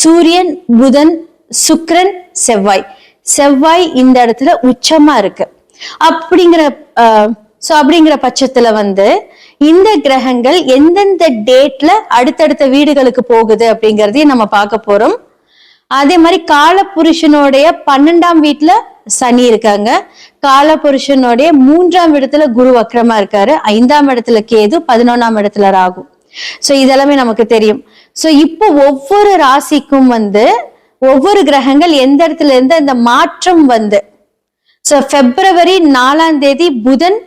சூரியன் புதன் சுக்ரன் செவ்வாய். செவ்வாய் இந்த இடத்துல உச்சமா இருக்கு. அப்படிங்கிற ஸோ அப்படிங்கிற பட்சத்துல வந்து இந்த கிரகங்கள் எந்தெந்த டேட்ல அடுத்தடுத்த வீடுகளுக்கு போகுது அப்படிங்கறதையும் நம்ம பார்க்க போறோம். அதே மாதிரி காலபுருஷனுடைய பன்னெண்டாம் வீட்டுல சனி இருக்காங்க. காலபுருஷனுடைய மூன்றாம் இடத்துல குரு வக்ரமா இருக்காரு. ஐந்தாம் இடத்துல கேது பதினொன்னாம் இடத்துல ராகு. ஸோ இதெல்லாமே நமக்கு தெரியும். ஸோ இப்போ ஒவ்வொரு ராசிக்கும் வந்து ஒவ்வொரு கிரகங்கள் எந்த இடத்துல இருந்து இந்த மாற்றம் வந்து சோ பிப்ரவரி நாலாம் தேதி புதன்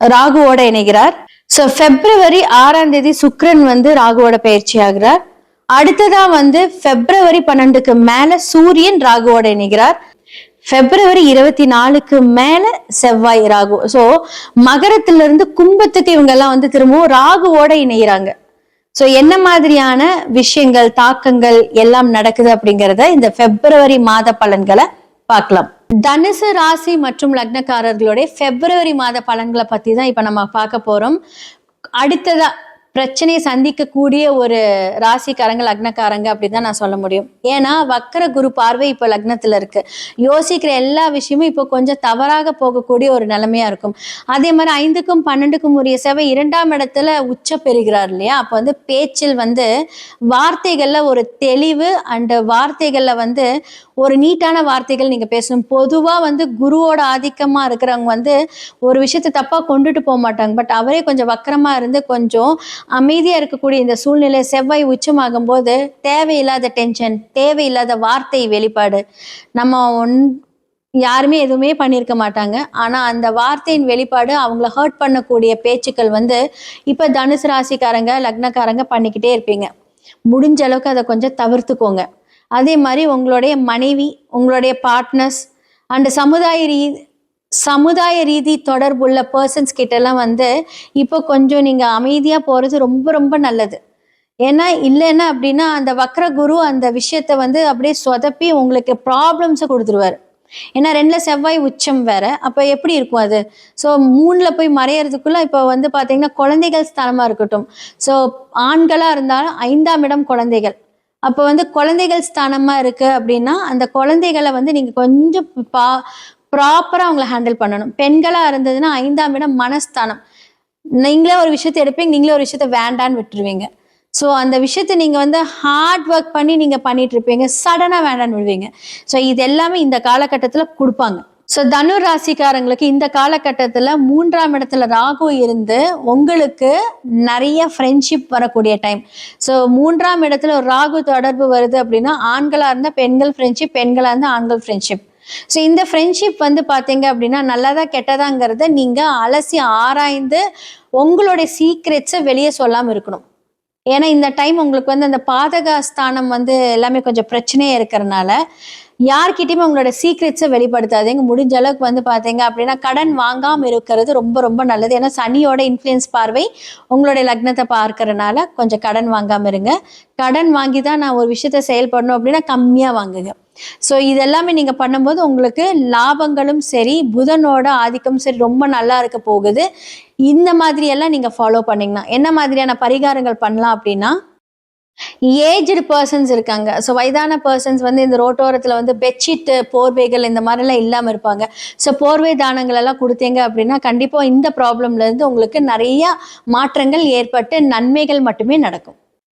ராகுவோட இணைகிறார். சோ பிப்ரவரி ஆறாம் தேதி சுக்ரன் வந்து ராகுவோட பயிற்சி ஆகிறார். அடுத்ததா வந்து பிப்ரவரி பன்னெண்டுக்கு மேல சூரியன் ராகுவோட இணைகிறார். பிப்ரவரி இருபத்தி நாலுக்கு மேல செவ்வாய் ராகு. சோ மகரத்துல இருந்து கும்பத்துக்கு இவங்க எல்லாம் வந்து திரும்பவும் ராகுவோட இணைகிறாங்க சோ என்ன மாதிரியான விஷயங்கள் தாக்கங்கள் எல்லாம் நடக்குது அப்படிங்கறத இந்த பிப்ரவரி மாத பலன்களை பார்க்கலாம். தனுசு ராசி மற்றும் லக்னக்காரர்களுடைய பிப்ரவரி மாத பலன்களை பத்தி தான் இப்ப நம்ம பார்க்க போறோம். அடுத்ததா பிரச்சனையை சந்திக்கக்கூடிய ஒரு ராசிக்காரங்க லக்னக்காரங்க அப்படின்னு தான் நான் சொல்ல முடியும். ஏன்னா வக்கர குரு பார்வை இப்போ லக்னத்துல இருக்கு. யோசிக்கிற எல்லா விஷயமும் இப்போ கொஞ்சம் தவறாக போகக்கூடிய ஒரு நிலைமையா இருக்கும். அதே மாதிரி ஐந்துக்கும் பன்னெண்டுக்கும் உரிய செவ்வாய் இரண்டாம் இடத்துல உச்ச பெறுகிறார் இல்லையா? அப்போ வந்து பேச்சில் வந்து வார்த்தைகள்ல ஒரு தெளிவு அண்ட் வார்த்தைகள்ல வந்து ஒரு நீட்டான வார்த்தைகள் நீங்க பேசணும். பொதுவா வந்து குருவோட ஆதிக்கமா இருக்கிறவங்க வந்து ஒரு விஷயத்தை தப்பா கொண்டுட்டு போக மாட்டாங்க. பட் அவரே கொஞ்சம் வக்கரமா இருந்து கொஞ்சம் அமைதியாக இருக்கக்கூடிய இந்த சூழ்நிலை செவ்வாய் உச்சமாகும் போது தேவையில்லாத டென்ஷன் தேவையில்லாத வார்த்தை வெளிப்பாடு. நம்ம ஒன் யாருமே எதுவுமே பண்ணியிருக்க மாட்டாங்க. ஆனால் அந்த வார்த்தையின் வெளிப்பாடு அவங்கள ஹர்ட் பண்ணக்கூடிய பேச்சுக்கள் வந்து இப்போ தனுசு ராசிக்காரங்க லக்னக்காரங்க பண்ணிக்கிட்டே இருப்பீங்க. முடிஞ்ச அளவுக்கு அதை கொஞ்சம் தவிர்த்துக்கோங்க. அதே மாதிரி உங்களுடைய மனைவி உங்களுடைய பார்ட்னர்ஸ் அண்டு சமுதாய ரீ சமுதாய ரீதி தொடர்புள்ள பர்சன்ஸ் கிட்டலாம் வந்து இப்போ கொஞ்சம் நீங்கள் அமைதியாக போகிறது ரொம்ப ரொம்ப நல்லது. ஏன்னா இல்லைன்னா அப்படின்னா அந்த வக்ர குரு அந்த விஷயத்த வந்து அப்படியே சொதப்பி உங்களுக்கு ப்ராப்ளம்ஸை கொடுத்துருவாரு. ஏன்னா ரெண்டில் செவ்வாய் உச்சம் வேற. அப்போ எப்படி இருக்கும் அது? ஸோ மூணில் போய் மறையறதுக்குள்ள இப்போ வந்து பார்த்தீங்கன்னா குழந்தைகள் ஸ்தானமாக இருக்கட்டும். ஸோ ஆண்களாக இருந்தாலும் ஐந்தாம் இடம் குழந்தைகள். அப்போ வந்து குழந்தைகள் ஸ்தானமாக இருக்குது அப்படின்னா அந்த குழந்தைகளை வந்து நீங்கள் கொஞ்சம் பா ப்ராப்பராக அவங்கள ஹேண்டில் பண்ணணும். பெண்களாக இருந்ததுன்னா ஐந்தாம் இடம் மனஸ்தானம். நீங்களே ஒரு விஷயத்தை எடுப்பீங்க நீங்களே ஒரு விஷயத்த வேண்டான்னு விட்டுருவீங்க. ஸோ அந்த விஷயத்த நீங்கள் வந்து ஹார்ட் ஒர்க் பண்ணி நீங்கள் பண்ணிட்டு இருப்பீங்க சடனாக வேண்டான்னு விடுவீங்க. ஸோ இது எல்லாமே இந்த காலகட்டத்தில் கொடுப்பாங்க. ஸோ தனுர் ராசிக்காரங்களுக்கு இந்த காலகட்டத்தில் மூன்றாம் இடத்துல ராகு இருந்து உங்களுக்கு நிறைய ஃப்ரெண்ட்ஷிப் வரக்கூடிய டைம் ஸோ மூன்றாம் இடத்துல ஒரு ராகு தொடர்பு வருது அப்படின்னா ஆண்களாக இருந்தால் பெண்கள் ஃப்ரெண்ட்ஷிப் பெண்களாக இருந்தால் ஆண்கள் ஃப்ரெண்ட்ஷிப் ஸோ இந்த ஃப்ரெண்ட்ஷிப் வந்து பார்த்தீங்க அப்படின்னா நல்லதா கெட்டதாங்கிறத நீங்கள் அலசி ஆராய்ந்து உங்களுடைய சீக்ரெட்ஸை வெளியே சொல்லாமல் இருக்கணும். ஏன்னா இந்த டைம் உங்களுக்கு வந்து அந்த பாதக ஸ்தானம் வந்து எல்லாமே கொஞ்சம் பிரச்சனையே இருக்கிறனால யார்கிட்டயுமே உங்களோட சீக்ரெட்ஸை வெளிப்படுத்தாதீங்க. முடிஞ்ச அளவுக்கு வந்து பார்த்தீங்க அப்படின்னா கடன் வாங்காமல் இருக்கிறது ரொம்ப ரொம்ப நல்லது. ஏன்னா சனியோட இன்ஃப்ளூயன்ஸ் பார்வை உங்களுடைய லக்னத்தை பார்க்கறனால கொஞ்சம் கடன் வாங்காமல் இருங்க. கடன் வாங்கி தான் நான் ஒரு விஷயத்த செயல்படணும் அப்படின்னா கம்மியாக வாங்குங்க. ஸோ இதெல்லாமே நீங்கள் பண்ணும்போது உங்களுக்கு லாபங்களும் சரி புதனோட ஆதிக்கம் சரி ரொம்ப நல்லா இருக்க போகுது. இந்த மாதிரியெல்லாம் நீங்கள் ஃபாலோ பண்ணிங்கன்னா என்ன மாதிரியான பரிகாரங்கள் பண்ணலாம் அப்படின்னா ஏஜ்டு பர்சன்ஸ் இருக்காங்க. ஸோ வயதான பர்சன்ஸ் வந்து இந்த ரோட்டோரத்தில் வந்து பெட்ஷீட்டு போர்வைகள் இந்த மாதிரிலாம் இல்லாமல் இருப்பாங்க. ஸோ போர்வை தானங்கள் எல்லாம் கொடுத்தீங்க அப்படின்னா கண்டிப்பாக இந்த ப்ராப்ளம்லேருந்து உங்களுக்கு நிறையா மாற்றங்கள் ஏற்பட்டு நன்மைகள் மட்டுமே நடக்கும்.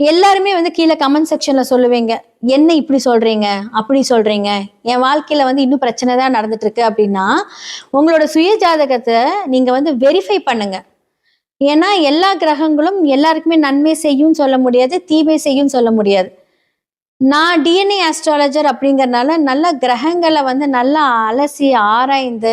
எல்லாருமே வந்து கீழே கமெண்ட் செக்ஷன்ல சொல்லுவீங்க. என்ன இப்படி சொல்றீங்க? அப்படி சொல்றீங்க? என் வாழ்க்கையில வந்து இன்னும் பிரச்சனை தான் நடந்துட்டு இருக்கு அப்படின்னா உங்களோட சுய ஜாதகத்தை நீங்க வந்து வெரிஃபை பண்ணுங்க. ஏன்னா எல்லா கிரகங்களும் எல்லாருக்குமே நன்மை செய்யும் சொல்ல முடியாது தீமை செய்யும் சொல்ல முடியாது. நான் டிஎன்ஏ ஆஸ்ட்ராலஜர் அப்படிங்கறனால நல்ல கிரகங்களை வந்து நல்லா அலசி ஆராய்ந்து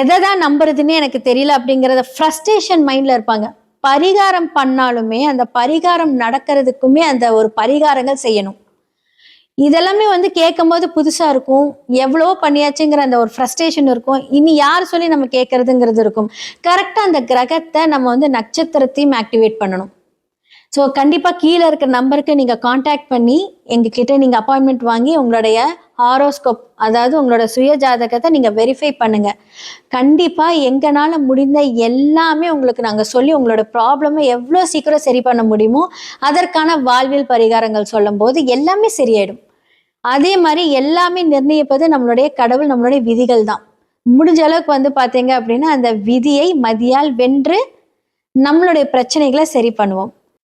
எதை தான் நம்புறதுன்னு எனக்கு தெரியல அப்படிங்கிறத ஃப்ரஸ்ட்ரேஷன் மைண்ட்ல இருப்பாங்க. பரிகாரம் பண்ணாலுமே அந்த பரிகாரம் நடக்கிறதுக்குமே அந்த ஒரு பரிகாரங்கள் செய்யணும். இதெல்லாமே வந்து கேட்கும்போது புதுசா இருக்கும். எவ்வளவோ பண்ணியாச்சுங்கிற அந்த ஒரு ஃப்ரஸ்ட்ரேஷன் இருக்கும். இனி யார் சொல்லி நம்ம கேட்கறதுங்கிறது இருக்கும். கரெக்டாக அந்த கிரகத்தை நம்ம வந்து நட்சத்திரத்தையும் ஆக்டிவேட் பண்ணணும். ஸோ கண்டிப்பாக கீழே இருக்கிற நம்பருக்கு நீங்கள் காண்டாக்ட் பண்ணி எங்ககிட்ட நீங்கள் அப்பாயின்மெண்ட் வாங்கி உங்களுடைய ஹாரோஸ்கோப் அதாவது உங்களோட சுய ஜாதகத்தை நீங்கள் வெரிஃபை பண்ணுங்கள் கண்டிப்பாக எங்களால் முடிந்த எல்லாமே உங்களுக்கு நாங்கள் சொல்லி உங்களோட ப்ராப்ளமை எவ்வளோ சீக்கிரம் சரி பண்ண முடியுமோ அதற்கான வாழ்வியல் பரிகாரங்கள் சொல்லும்போது எல்லாமே சரியாயிடும். அதே மாதிரி எல்லாமே நிர்ணயிப்பது நம்மளுடைய கடவுள் நம்மளுடைய விதிகள் தான். முடிஞ்ச அளவுக்கு வந்து பார்த்தீங்க அப்படின்னா அந்த விதியை மதியால் வென்று நம்மளுடைய பிரச்சனைகளை சரி பண்ணுவோம்.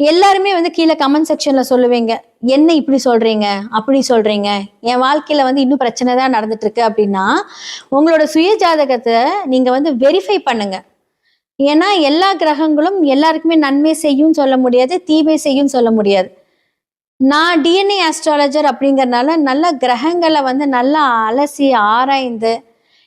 எல்லாருமே வந்து கீழே கமெண்ட் செக்ஷன்ல சொல்லுவீங்க என்ன இப்படி சொல்றீங்க? அப்படி சொல்றீங்க? என் வாழ்க்கையில வந்து இன்னும் பிரச்சனை தான் நடந்துட்டு இருக்கு. அப்படின்னா உங்களோட சுய ஜாதகத்தை நீங்க வந்து வெரிஃபை பண்ணுங்க. ஏன்னா எல்லா கிரகங்களும் எல்லாருக்குமே நன்மை செய்யும் சொல்ல முடியாது தீமை செய்யும் சொல்ல முடியாது. நான் டிஎன்ஏ ஆஸ்ட்ராலஜர் அப்படிங்கறனால நல்ல கிரகங்களை வந்து நல்லா அலசி ஆராய்ந்து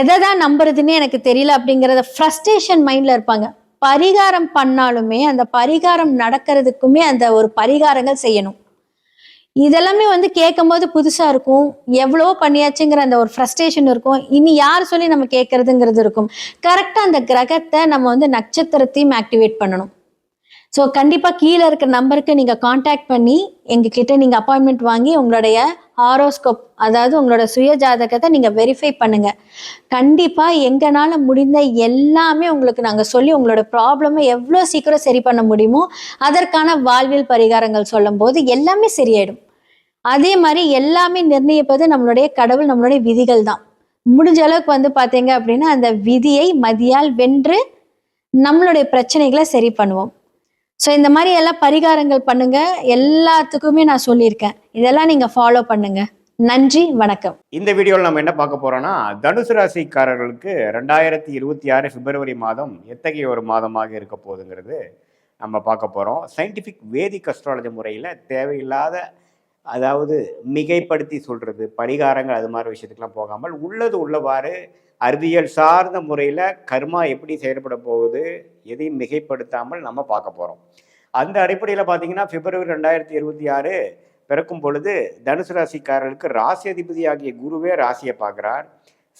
எதை தான் நம்புறதுன்னு எனக்கு தெரியல அப்படிங்கிறத ஃப்ரஸ்ட்ரேஷன் மைண்டில் இருப்பாங்க. பரிகாரம் பண்ணாலுமே அந்த பரிகாரம் நடக்கிறதுக்குமே அந்த ஒரு பரிகாரங்கள் செய்யணும். இதெல்லாமே வந்து கேட்கும்போது புதுசாக இருக்கும். எவ்வளோ பண்ணியாச்சுங்கிற அந்த ஒரு ஃப்ரஸ்ட்ரேஷன் இருக்கும். இனி யார் சொல்லி நம்ம கேட்கறதுங்கிறது இருக்கும். கரெக்டாக அந்த கிரகத்தை நம்ம வந்து நட்சத்திரத்தையும் ஆக்டிவேட் பண்ணணும். ஸோ கண்டிப்பாக கீழே இருக்கிற நம்பருக்கு நீங்கள் காண்டாக்ட் பண்ணி எங்ககிட்ட நீங்கள் அப்பாயின்மெண்ட் வாங்கி உங்களுடைய ஹாரோஸ்கோப் அதாவது உங்களோட சுய ஜாதகத்தை நீங்கள் வெரிஃபை பண்ணுங்கள் கண்டிப்பாக எங்களால் முடிந்த எல்லாமே உங்களுக்கு நாங்கள் சொல்லி உங்களோட ப்ராப்ளமை எவ்வளோ சீக்கிரம் சரி பண்ண முடியுமோ அதற்கான வாழ்வியல் பரிகாரங்கள் சொல்லும்போது எல்லாமே சரியாயிடும். அதே மாதிரி எல்லாமே நிர்ணயிப்பது நம்மளுடைய கடவுள் நம்மளுடைய விதிகள் தான். முடிஞ்ச அளவுக்கு வந்து பார்த்தீங்க அப்படின்னா அந்த விதியை மதியால் வென்று நம்மளுடைய பிரச்சனைகளை சரி பண்ணுவோம். ஸோ இந்த மாதிரி எல்லாம் பரிகாரங்கள் பண்ணுங்க. எல்லாத்துக்குமே நான் சொல்லியிருக்கேன். இதெல்லாம் நீங்க ஃபாலோ பண்ணுங்க. நன்றி வணக்கம். இந்த வீடியோவில் நம்ம என்ன பார்க்க போறோம்னா தனுசு ராசிக்காரர்களுக்கு ரெண்டாயிரத்தி இருபத்தி ஆறு பிப்ரவரி மாதம் எத்தகைய ஒரு மாதமாக இருக்க போகுதுங்கிறது நம்ம பார்க்க போகிறோம் சயின்டிஃபிக் வேதிக் அஸ்ட்ராலஜி முறையில் தேவையில்லாத அதாவது மிகைப்படுத்தி சொல்கிறது பரிகாரங்கள் அது மாதிரி விஷயத்துக்கெல்லாம் போகாமல் உள்ளது உள்ளவாறு அறிவியல் சார்ந்த முறையில் கர்மா எப்படி செயல்பட போகுது எதையும் மிகைப்படுத்தாமல் நம்ம பார்க்க போகிறோம் அந்த அடிப்படையில் பார்த்தீங்கன்னா பிப்ரவரி ரெண்டாயிரத்தி இருபத்தி ஆறு பிறக்கும் பொழுது தனுசு ராசிக்காரர்களுக்கு ராசி அதிபதி ஆகிய குருவே ராசியை பார்க்குறார்.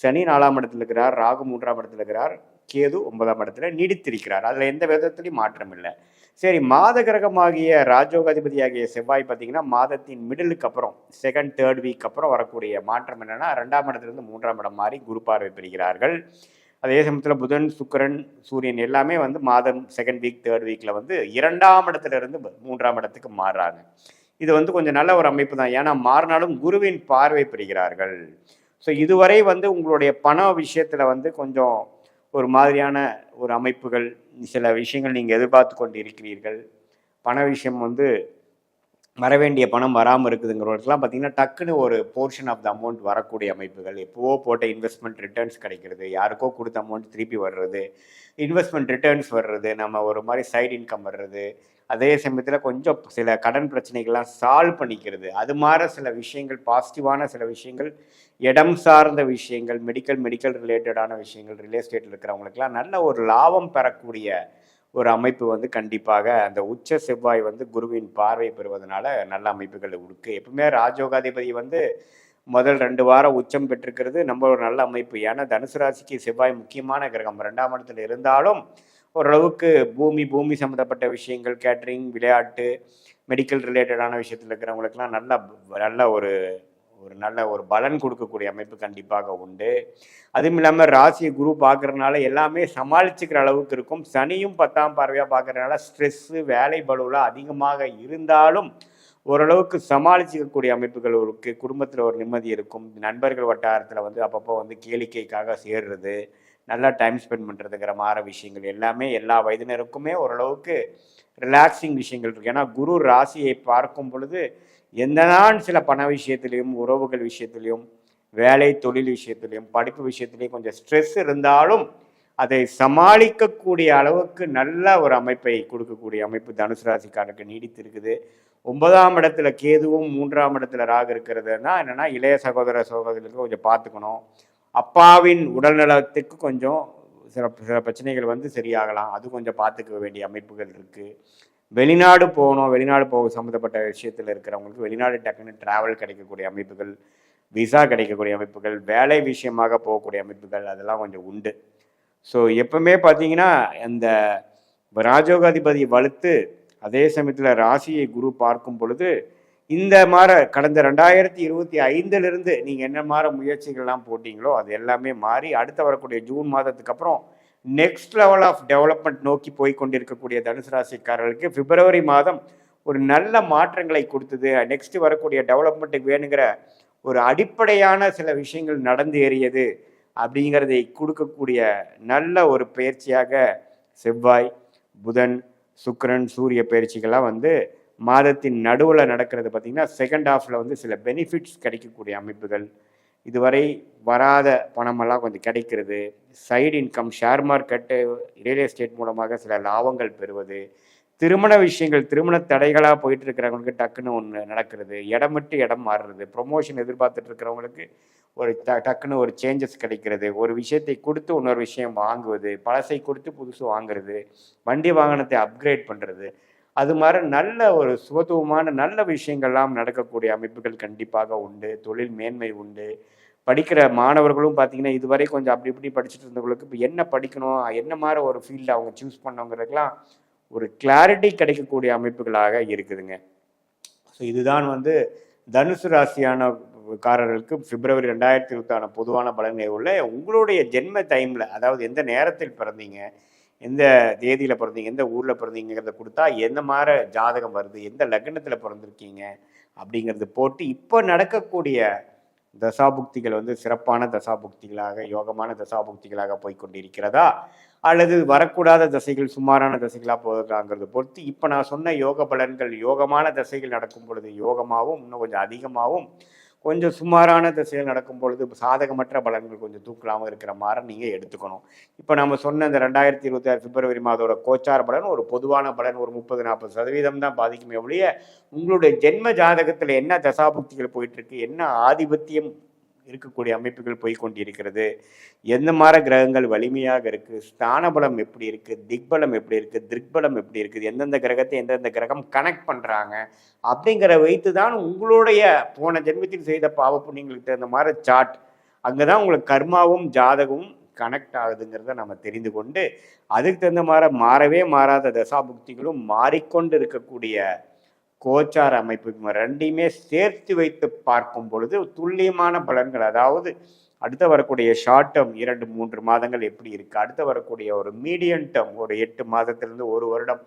சனி நாலாம் இடத்துல இருக்கிறார் ராகு மூன்றாம் இடத்துல இருக்கிறார் கேது ஒன்பதாம் இடத்துல நீடித்திருக்கிறார். அதில் எந்த விதத்துலையும் மாற்றம் இல்லை. சரி மாத கிரகமாகிய ராஜோகாதிபதி ஆகிய செவ்வாய் பார்த்தீங்கன்னா மாதத்தின் மிடிலுக்கு அப்புறம் செகண்ட் தேர்ட் வீக் அப்புறம் வரக்கூடிய மாற்றம் என்னன்னா ரெண்டாம் இடத்துலேருந்து மூன்றாம் இடம் மாறி குரு பார்வை பெறுகிறார்கள். அதே சமயத்தில் புதன் சுக்கிரன் சூரியன் எல்லாமே வந்து மாதம் செகண்ட் வீக் தேர்ட் வீக்கில் வந்து இரண்டாம் இடத்துல இருந்து மூன்றாம் இடத்துக்கு மாறுறாங்க. இது வந்து கொஞ்சம் நல்ல ஒரு அமைப்பு தான். ஏன்னா மாறினாலும் குருவின் பார்வை பெறுகிறார்கள். ஸோ இதுவரை வந்து உங்களுடைய பண விஷயத்தில் வந்து கொஞ்சம் ஒரு மாதிரியான ஒரு அமைப்புகள் சில விஷயங்கள் நீங்கள் எதிர்பார்த்து கொண்டு இருக்கிறீர்கள் பண விஷயம் வந்து வரவேண்டிய பணம் வராமல் இருக்குதுங்கிறவங்களுக்குலாம் பார்த்தீங்கன்னா டக்குன்னு ஒரு போர்ஷன் ஆஃப் த அமௌண்ட் வரக்கூடிய அமைப்புகள். எப்போவோ போட்ட இன்வெஸ்ட்மெண்ட் ரிட்டர்ன்ஸ் கிடைக்கிறது. யாருக்கோ கொடுத்த அமௌண்ட் திருப்பி வர்றது. இன்வெஸ்ட்மெண்ட் ரிட்டர்ன்ஸ் வர்றது. நம்ம ஒரு மாதிரி சைடு இன்கம் வர்றது. அதே சமயத்தில் கொஞ்சம் சில கடன் பிரச்சனைகள்லாம் சால்வ் பண்ணிக்கிறது. அது மாதிரி சில விஷயங்கள் பாசிட்டிவான சில விஷயங்கள் இடம் சார்ந்த விஷயங்கள் மெடிக்கல் மெடிக்கல் ரிலேட்டடான விஷயங்கள் ரியல் எஸ்டேட்டில் இருக்கிறவங்களுக்குலாம் நல்ல ஒரு லாபம் பெறக்கூடிய ஒரு அமைப்பு வந்து கண்டிப்பாக அந்த உச்ச செவ்வாய் வந்து குருவின் பார்வை பெறுவதனால நல்ல அமைப்புகள் இருக்குது எப்பவுமே ராஜோகாதிபதி வந்து முதல் ரெண்டு வாரம் உச்சம் பெற்றிருக்கிறது. நம்ம ஒரு நல்ல அமைப்பு. ஏன்னா தனுசு ராசிக்கு செவ்வாய் முக்கியமான கிரகம். ரெண்டாம் இடத்துல இருந்தாலும் ஓரளவுக்கு பூமி பூமி சம்மந்தப்பட்ட விஷயங்கள் கேட்ரிங் விளையாட்டு மெடிக்கல் ரிலேட்டடான விஷயத்தில் இருக்கிறவங்களுக்குலாம் நல்ல நல்ல ஒரு ஒரு நல்ல ஒரு பலன் கொடுக்கக்கூடிய அமைப்பு கண்டிப்பாக உண்டு. அதுவும் இல்லாமல் ராசியை குரு பார்க்குறதுனால எல்லாமே சமாளிச்சுக்கிற அளவுக்கு இருக்கும். சனியும் பத்தாம் பார்வையாக பார்க்கறதுனால ஸ்ட்ரெஸ்ஸு வேலை பலுவெலாம் அதிகமாக இருந்தாலும் ஓரளவுக்கு சமாளிச்சிக்கக்கூடிய அமைப்புகள் இருக்குது குடும்பத்தில் ஒரு நிம்மதி இருக்கும். நண்பர்கள் வட்டாரத்தில் வந்து அப்பப்போ வந்து கேளிக்கைக்காக சேர்றது நல்லா டைம் ஸ்பெண்ட் பண்ணுறதுங்கிற மாதிரி விஷயங்கள் எல்லாமே எல்லா வயதினருக்குமே ஓரளவுக்கு ரிலாக்ஸிங் விஷயங்கள் இருக்குது ஏன்னா குரு ராசியை பார்க்கும் பொழுது எந்த நான் சில பண விஷயத்துலையும் உறவுகள் விஷயத்துலையும் வேலை தொழில் விஷயத்துலையும் படிப்பு விஷயத்துலையும் கொஞ்சம் ஸ்ட்ரெஸ் இருந்தாலும் அதை சமாளிக்கக்கூடிய அளவுக்கு நல்ல ஒரு அமைப்பை கொடுக்கக்கூடிய அமைப்பு தனுசு ராசிக்காரனுக்கு நீடித்து இருக்குது ஒன்பதாம் இடத்துல கேதுவும் மூன்றாம் இடத்துல ராகு இருக்கிறதுனா என்னென்னா இளைய சகோதர சகோதரர்களுக்கு கொஞ்சம் பார்த்துக்கணும். அப்பாவின் உடல்நலத்துக்கு கொஞ்சம் சில சில பிரச்சனைகள் வந்து சரியாகலாம். அது கொஞ்சம் பார்த்துக்க வேண்டிய அமைப்புகள் இருக்குது வெளிநாடு போகணும் வெளிநாடு போக சம்மந்தப்பட்ட விஷயத்தில் இருக்கிறவங்களுக்கு வெளிநாடு டக்குன்னு டிராவல் கிடைக்கக்கூடிய அமைப்புகள் விசா கிடைக்கக்கூடிய அமைப்புகள் வேலை விஷயமாக போகக்கூடிய அமைப்புகள் அதெல்லாம் கொஞ்சம் உண்டு. ஸோ எப்பவுமே பார்த்தீங்கன்னா அந்த ராஜோகாதிபதி வலுத்து அதே சமயத்தில் ராசியை குரு பார்க்கும் பொழுது இந்த மாற கடந்த ரெண்டாயிரத்தி இருபத்தி ஐந்துலேருந்து நீங்கள் என்ன மாற முயற்சிகள்லாம் போட்டிங்களோ அது எல்லாமே மாறி அடுத்து வரக்கூடிய ஜூன் மாதத்துக்கு அப்புறம் நெக்ஸ்ட் லெவல் ஆஃப் டெவலப்மெண்ட் நோக்கி போய் கொண்டிருக்கக்கூடிய தனுசு ராசிக்காரர்களுக்கு பிப்ரவரி மாதம் ஒரு நல்ல மாற்றங்களை கொடுத்தது. நெக்ஸ்ட் வரக்கூடிய டெவலப்மெண்ட்டுக்கு வேணுங்கிற ஒரு அடிப்படையான சில விஷயங்கள் நடந்து ஏறியது அப்படிங்கிறதை கொடுக்கக்கூடிய நல்ல ஒரு பயிற்சியாக செவ்வாய் புதன் சுக்கரன் சூரிய பயிற்சிகள்லாம் வந்து மாதத்தின் நடுவில் நடக்கிறது பார்த்திங்கன்னா செகண்ட் ஹாஃபில் வந்து சில பெனிஃபிட்ஸ் கிடைக்கக்கூடிய அமைப்புகள். இதுவரை வராத பணமெல்லாம் கொஞ்சம் கிடைக்கிறது. Side income share market real estate மூலமாக சில லாபங்கள் பெறுவது. திருமண விஷயங்கள் திருமண தடைகளாக போயிட்டு இருக்கிறவங்களுக்கு டக்குன்னு ஒன்று நடக்கிறது. இடம் விட்டு இடம் மாறுறது. ப்ரொமோஷன் எதிர்பார்த்துட்டு இருக்கிறவங்களுக்கு ஒரு ட டக்குன்னு ஒரு சேஞ்சஸ் கிடைக்கிறது. ஒரு விஷயத்தை கொடுத்து இன்னொரு விஷயம் வாங்குவது. பழசை கொடுத்து புதுசு வாங்குறது. வண்டி வாகனத்தை அப்கிரேட் பண்ணுறது அது மாதிரி நல்ல ஒரு சுபத்துவமான நல்ல விஷயங்கள்லாம் நடக்கக்கூடிய அமைப்புகள் கண்டிப்பாக உண்டு. தொழில் மேன்மை உண்டு. படிக்கிற மாணவர்களும் பார்த்தீங்கன்னா இதுவரை கொஞ்சம் அப்படி இப்படி படிச்சுட்டு இருந்தவங்களுக்கு இப்போ என்ன படிக்கணும் என்ன மாதிரி ஒரு ஃபீல்டு அவங்க சூஸ் பண்ணவங்கிறதுக்கெலாம் ஒரு கிளாரிட்டி கிடைக்கக்கூடிய அமைப்புகளாக இருக்குதுங்க. ஸோ இதுதான் வந்து தனுசு ராசியான காரர்களுக்கு பிப்ரவரி ரெண்டாயிரத்தி இருபத்தான பொதுவான பலனை உள்ள உங்களுடைய ஜென்ம டைமில் அதாவது எந்த நேரத்தில் பிறந்தீங்க எந்த தேதியில் பிறந்தீங்க எந்த ஊரில் பிறந்தீங்கிறத கொடுத்தா எந்த மாதிரி ஜாதகம் வருது எந்த லக்னத்தில் பிறந்திருக்கீங்க அப்படிங்கிறது போட்டு இப்போ நடக்கக்கூடிய தசாபுக்திகள் வந்து சிறப்பான தசாபுக்திகளாக யோகமான தசாபுக்திகளாக போய்கொண்டிருக்கிறதா அல்லது வரக்கூடாத தசைகள் சுமாரான தசைகளாக போகுதாங்கிறத பொறுத்து இப்போ நான் சொன்ன யோக பலன்கள் யோகமான தசைகள் நடக்கும் பொழுது யோகமாகவும் இன்னும் கொஞ்சம் அதிகமாகவும் கொஞ்சம் சுமாரான திசையில் நடக்கும் பொழுது சாதகமற்ற பலன்கள் கொஞ்சம் தூக்கலாமல் இருக்கிற மாதிரி நீங்கள் எடுத்துக்கணும். இப்போ நம்ம சொன்ன இந்த ரெண்டாயிரத்தி இருபத்தி ஆறு பிப்ரவரி மாதோட கோச்சார பலன் ஒரு பொதுவான பலன் ஒரு முப்பது நாற்பது சதவீதம் தான் பாதிக்குமே ஒழிய உங்களுடைய ஜென்ம ஜாதகத்தில் என்ன தசாபுக்திகள் போயிட்டுருக்கு என்ன ஆதிபத்தியம் இருக்கக்கூடிய அமைப்புகள் போய் கொண்டிருக்கிறது. எந்த மாதிரி கிரகங்கள் வலிமையாக இருக்குது ஸ்தானபலம் எப்படி இருக்குது திக்பலம் எப்படி இருக்குது திக்பலம் எப்படி இருக்குது? எந்தெந்த கிரகத்தை எந்தெந்த கிரகம் கனெக்ட் பண்ணுறாங்க அப்படிங்கிற வைத்து தான் உங்களுடைய போன ஜென்மத்தில் செய்த பாவ புண்ணியங்களுக்கு தகுந்த மாதிரி சார்ட் அங்கதான் உங்களுக்கு கர்மாவும் ஜாதகமும் கனெக்ட் ஆகுதுங்கிறத நம்ம தெரிந்து கொண்டு அதுக்கு தகுந்த மாதிரி மாறவே மாறாத தசாபுக்திகளும் மாறிக்கொண்டு இருக்கக்கூடிய கோச்சார அமைப்பு ரெண்டையுமே சேர்த்து வைத்து பார்க்கும் பொழுது துல்லியமான பலன்கள். அதாவது அடுத்து வரக்கூடிய ஷார்ட் டேர்ம் இரண்டு மூன்று மாதங்கள் எப்படி இருக்கு? அடுத்து வரக்கூடிய ஒரு மீடியம் டேர்ம் ஒரு எட்டு மாதத்திலிருந்து ஒரு வருடம்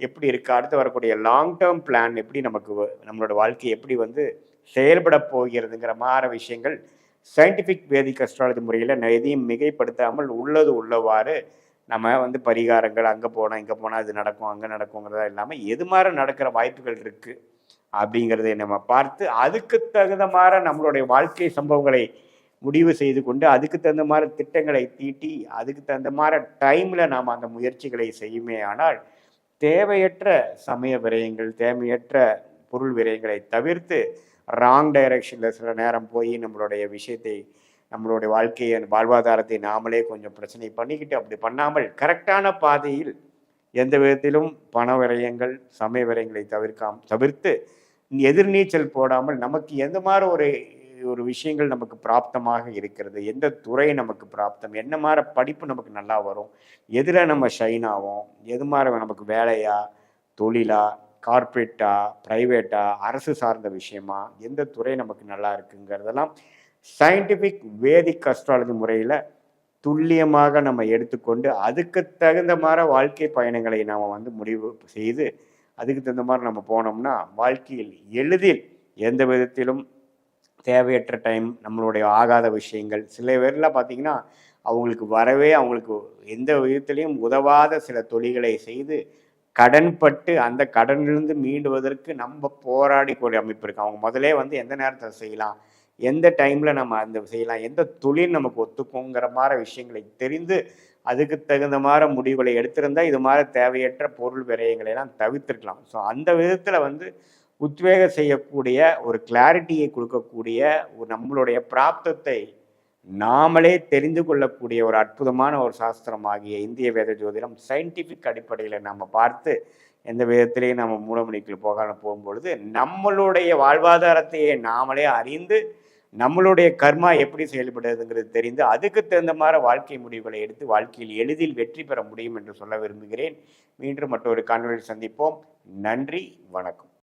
எப்படி இருக்கு? அடுத்து வரக்கூடிய லாங் டேர்ம் பிளான் எப்படி நமக்கு வ- நம்மளோட வாழ்க்கை எப்படி வந்து செயல்பட போகிறதுங்கிற மாதிரி விஷயங்கள் சயின்டிஃபிக் வேதிக் அஸ்ட்ராலஜி முறையில் எதையும் மிகைப்படுத்தாமல் உள்ளது உள்ளவாறு நம்ம வந்து பரிகாரங்கள் அங்கே போனால் இங்கே போனால் அது நடக்கும் அங்கே நடக்குங்கிறதா இல்லாமல் எது மாதிரி நடக்கிற வாய்ப்புகள் இருக்குது அப்படிங்கிறதை நம்ம பார்த்து அதுக்கு தகுந்த மாதிரி நம்மளுடைய வாழ்க்கை சம்பவங்களை முடிவு செய்து கொண்டு அதுக்கு தகுந்த மாதிரி திட்டங்களை தீட்டி அதுக்கு தகுந்த மாதிரி டைமில் நாம் அந்த முயற்சிகளை செய்யுமே ஆனால் தேவையற்ற சமய விரயங்கள் தேவையற்ற பொருள் விரயங்களை தவிர்த்து ராங் டைரக்ஷனில் சில நேரம் போய் நம்மளுடைய விஷயத்தை நம்மளுடைய வாழ்க்கையை வாழ்வாதாரத்தை நாமளே கொஞ்சம் பிரச்சனை பண்ணிக்கிட்டு அப்படி பண்ணாமல் கரெக்டான பாதையில் எந்த விதத்திலும் பண விரயங்கள் சமய விரயங்களை தவிர்க்காம தவிர்த்து எதிர்நீச்சல் போடாமல் நமக்கு எந்த மாதிரி ஒரு ஒரு விஷயங்கள் நமக்கு பிராப்தமாக இருக்கிறது எந்த துறை நமக்கு பிராப்தம் என்ன மாதிரி படிப்பு நமக்கு நல்லா வரும் எதில் நம்ம ஷைன் ஆகும் எது மாதிரி நமக்கு வேலையா தொழிலா கார்பரேட்டா ப்ரைவேட்டா அரசு சார்ந்த விஷயமா எந்த துறை நமக்கு நல்லா இருக்குங்கிறதெல்லாம் சயின்டிஃபிக் வேதிக் அஸ்ட்ராலஜி முறையில் துல்லியமாக நம்ம எடுத்துக்கொண்டு அதுக்கு தகுந்த மாதிரி வாழ்க்கை பயணங்களை நாம் வந்து முடிவு செய்து அதுக்கு தகுந்த மாதிரி நம்ம போனோம்னா வாழ்க்கையில் எளிதில் எந்த விதத்திலும் தேவையற்ற டைம் நம்மளுடைய ஆகாத விஷயங்கள் சில பேர்லாம் பார்த்திங்கன்னா அவங்களுக்கு வரவே அவங்களுக்கு எந்த விதத்திலையும் உதவாத சில தொழில்களை செய்து கடன்பட்டு அந்த கடனிலிருந்து மீண்டுவதற்கு நம்ம போராடிக்கூடிய அமைப்பு இருக்குது அவங்க முதலே வந்து எந்த நேரத்தில் செய்யலாம்? எந்த டைமில் நம்ம அந்த செய்யலாம் எந்த தொழில் நமக்கு ஒத்துக்குங்கிற மாதிரி விஷயங்களை தெரிந்து அதுக்கு தகுந்த மாதிரி முடிவுகளை எடுத்திருந்தால் இது மாதிரி தேவையற்ற பொருள் விரயங்களை எல்லாம் தவிர்த்திருக்கலாம். ஸோ அந்த விதத்தில் வந்து உத்வேகம் செய்யக்கூடிய ஒரு கிளாரிட்டியை கொடுக்கக்கூடிய ஒரு நம்மளுடைய பிராப்தத்தை நாமளே தெரிந்து கொள்ளக்கூடிய ஒரு அற்புதமான ஒரு சாஸ்திரமாகிய இந்திய வேத ஜோதிடம் சயின்டிஃபிக் அடிப்படையில் நம்ம பார்த்து எந்த விதத்திலையும் நம்ம மூலமணிக்குள் போகாமல் போகும்பொழுது நம்மளுடைய வாழ்வாதாரத்தையே நாமளே அறிந்து நம்மளுடைய கர்மா எப்படி செயல்படுதுங்கிறது தெரிந்து அதுக்கு தகுந்த மாதிரி வாழ்க்கை முடிவுகளை எடுத்து வாழ்க்கையில் எளிதில் வெற்றி பெற முடியும் என்று சொல்ல விரும்புகிறேன். மீண்டும் மற்றொரு காணொலியில் சந்திப்போம். நன்றி வணக்கம்.